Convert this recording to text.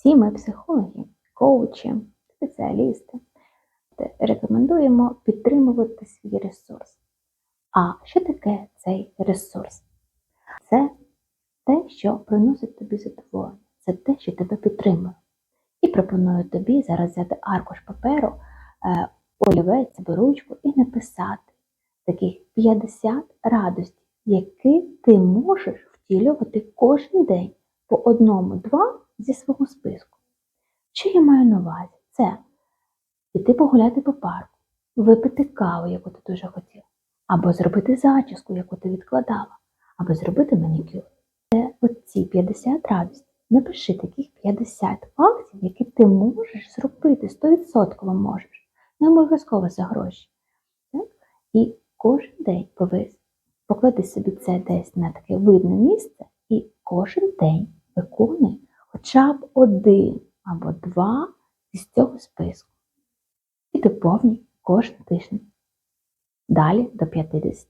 Всі ми психологи, коучі, спеціалісти рекомендуємо підтримувати свій ресурс. А що таке цей ресурс? Це те, що приносить тобі задоволення, це те, що тебе підтримує. І пропоную тобі зараз взяти аркуш паперу, е, олівець або ручку і написати таких 50 радостей, які ти можеш втілювати кожен день по одному-два зі свого списку. Що я маю на увазі? Це піти погуляти по парку, випити каву, яку ти дуже хотів, або зробити зачіску, яку ти відкладала, або зробити манікюр. Це оці 50 радостей. Напиши таких 50 фактів, які ти можеш зробити, 100% можеш. Не обов'язково за гроші. Так? І кожен день повис. Поклади собі це десь на таке видне місце, і кожен день виконуй хоча б один або два із цього списку. І доповнюй кожен тиждень. Далі до 50.